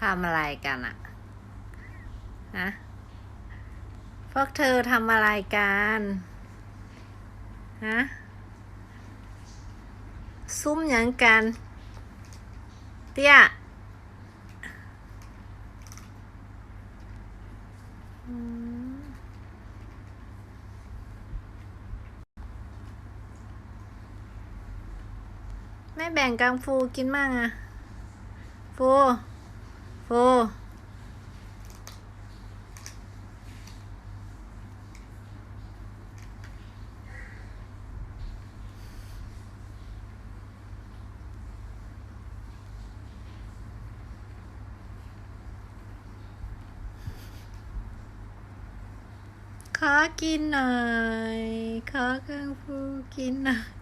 ทำอะไรกันอะฮะพวกเธอทำอะไรกันฮะซุ่มยังกัน เตี้ยไม่แบ่งกังฟูกินมั่งอะฟู ฟูขอกินหน่อย ขอกังฟูกินหน่อย